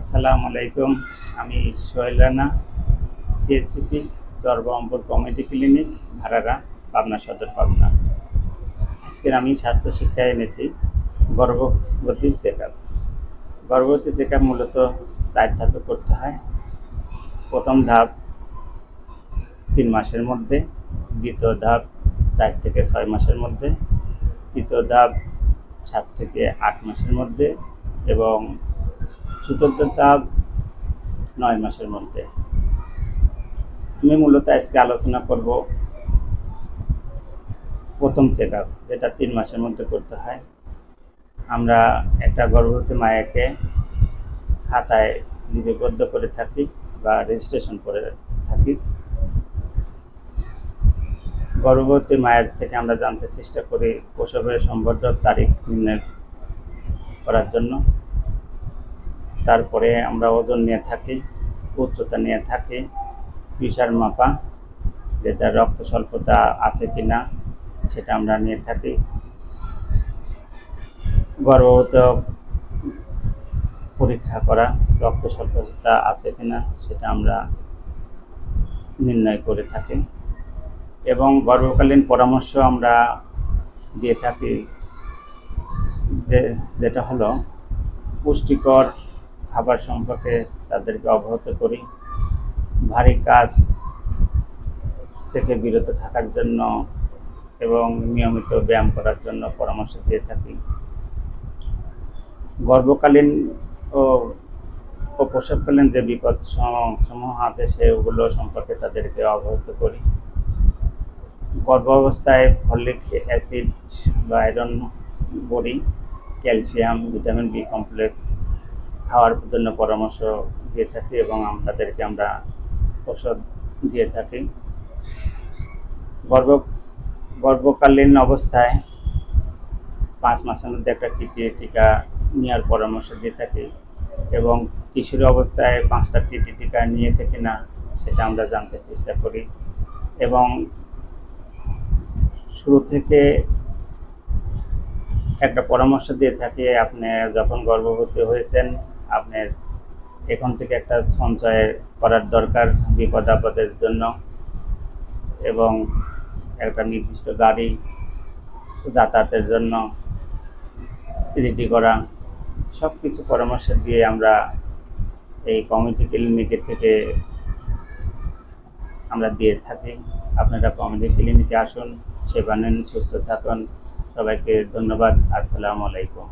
আসসালামু আলাইকুম। আমি সোহেল রানা সিএসসিপি সর্বম্বর কমিউনিটি ক্লিনিক ভাড়ারা পাবনা সদর পাবনা। আজকের আমি স্বাস্থ্য শিক্ষায় এনেছি গর্ভবতী চেক আপ গর্ভবতী চেক আপ মূলত চার ধাপে করতে হয়। প্রথম ধাপ তিন মাসের মধ্যে, দ্বিতীয় ধাপ চার থেকে ছয় মাসের মধ্যে, তৃতীয় ধাপ সাত থেকে আট মাসের মধ্যে এবং চতুর্থ ধাপ নয় মাসের মধ্যে। আমি মূলত আজকে আলোচনা করব প্রথম চেক আপ যেটা তিন মাসের মধ্যে করতে হয়। আমরা একটা গর্ভবতী মায়াকে খাতায় লিপিবদ্ধ করে থাকি বা রেজিস্ট্রেশন করে থাকি। গর্ভবতী মায়ের থেকে আমরা জানতে চেষ্টা করি প্রসবের সম্ভাব্য তারিখ নির্ণয় করার জন্য। তারপরে আমরা ওজন নিয়ে থাকি, উচ্চতা নিয়ে থাকি প্রেশার মাপা, যে তার রক্ত স্বল্পতা আছে কি না সেটা আমরা নিয়ে থাকি। গর্ভবত পরীক্ষা করা রক্ত স্বল্পতা আছে কি না সেটা আমরা নির্ণয় করে থাকি। এবং গর্ভকালীন পরামর্শ আমরা দিয়ে থাকি যে, যেটা হলো পুষ্টিকর খাবার সম্পর্কে তাদেরকে অবগত করি। ভারী কাজ থেকে বিরত থাকার জন্য এবং নিয়মিত ব্যায়াম করার জন্য পরামর্শ দিয়ে থাকি। গর্ভকালীন ও ও প্রসবকালীন যে বিপদ সমূহ আছে, সেগুলো সম্পর্কে তাদেরকে অবগত করি। গর্ভাবস্থায় ফলিক অ্যাসিড বা আয়রন বড়ি, ক্যালসিয়াম, ভিটামিন বি কমপ্লেক্স খাওয়ার জন্য পরামর্শ দিয়ে থাকি এবং তাদেরকে আমরা ওষুধ দিয়ে থাকি। গর্ভ গর্ভকালীন অবস্থায় পাঁচ মাসের মধ্যে একটা টিটি টিকা নেওয়ার পরামর্শ দিয়ে থাকি এবং কিশোরী অবস্থায় পাঁচটা টিটি টিকা নিয়েছে কিনা সেটা আমরা জানতে চেষ্টা করি এবং শুরু থেকে একটা পরামর্শ দিয়ে থাকি, আপনি যখন গর্ভবতী হয়েছেন আপনার এখন থেকে একটা সঞ্চয় করার দরকার বিপদ আপদের জন্য এবং একটা নির্দিষ্ট গাড়ি যাতায়াতের জন্য রেডি করা সব কিছু পরামর্শ দিয়ে আমরা এই কমিউনিটি ক্লিনিকের থেকে আমরা দিয়ে থাকি। আপনারা কমিউনিটি ক্লিনিকে আসুন সেবা নেন সুস্থ থাকুন। সবাইকে ধন্যবাদ। আসসালামু আলাইকুম।